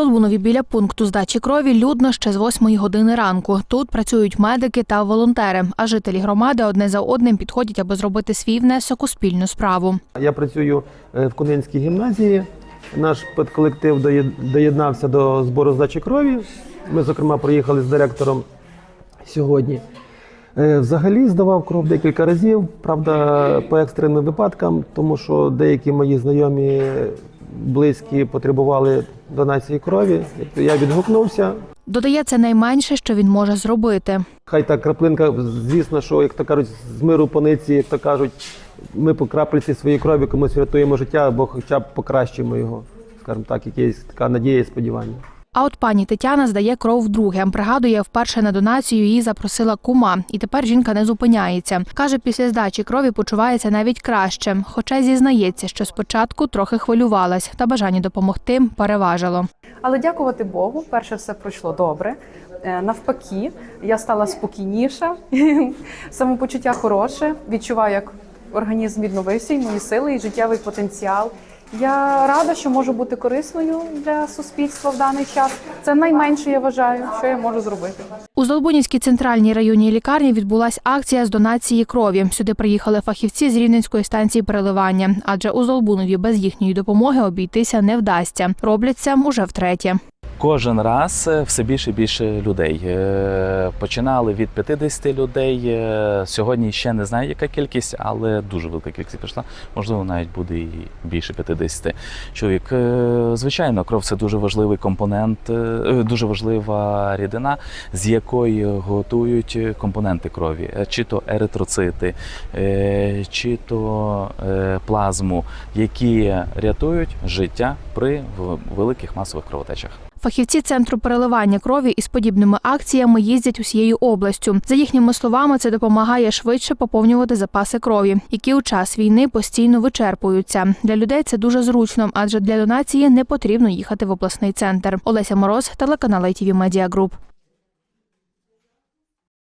Здолбунові біля пункту здачі крові людно ще з 8 години ранку. Тут працюють медики та волонтери, а жителі громади одне за одним підходять, аби зробити свій внесок у спільну справу. Я працюю е, в Кунинській гімназії. Наш педколектив доєд- доєднався до збору здачі крові. Ми, зокрема, приїхали з директором сьогодні. Е, Взагалі здавав кров декілька разів, правда, по екстреним випадкам, тому що деякі мої знайомі близькі потребували донації крові. Я відгукнувся. Додає, це найменше, що він може зробити. Хай та краплинка, звісно, що, як то кажуть, з миру пониці, як то кажуть, ми по крапельці своєї крові комусь врятуємо життя або хоча б покращимо його. Скажімо так, якась така надія і сподівання. А от пані Тетяна здає кров вдруге. Пригадує, вперше на донацію її запросила кума, і тепер жінка не зупиняється. Каже, після здачі крові почувається навіть краще, хоча зізнається, що спочатку трохи хвилювалась, та бажання допомогти переважило. Але дякувати Богу, перше все пройшло добре. Е, Навпаки, я стала спокійніша, самопочуття хороше. Відчуваю, як організм відновився, і мої сили, і життєвий потенціал. Я рада, що можу бути корисною для суспільства в даний час. Це найменше я вважаю, що я можу зробити. У Здолбунівській центральній районній лікарні відбулася акція з донації крові. Сюди приїхали фахівці з рівненської станції переливання, адже у Здолбунові без їхньої допомоги обійтися не вдасться. Роблять це уже втретє. Кожен раз е, все більше і більше людей. Е, Починали від 50 людей. е, Сьогодні ще не знаю, яка кількість, але дуже велика кількість прийшла. Можливо, навіть буде і більше 50 чоловік. Звичайно, кров це дуже важливий компонент, дуже важлива рідина, з якої готують компоненти крові, чи то еритроцити, чи то плазму, які рятують життя при великих масових кровотечах. Фахівці центру переливання крові із подібними акціями їздять усією областю. За їхніми словами, це допомагає швидше поповнювати запаси крові, які у час війни постійно вичерпуються. Для людей це дуже зручно, адже для донації не потрібно їхати в обласний центр. Олеся Мороз, телеканал ITV Media Group.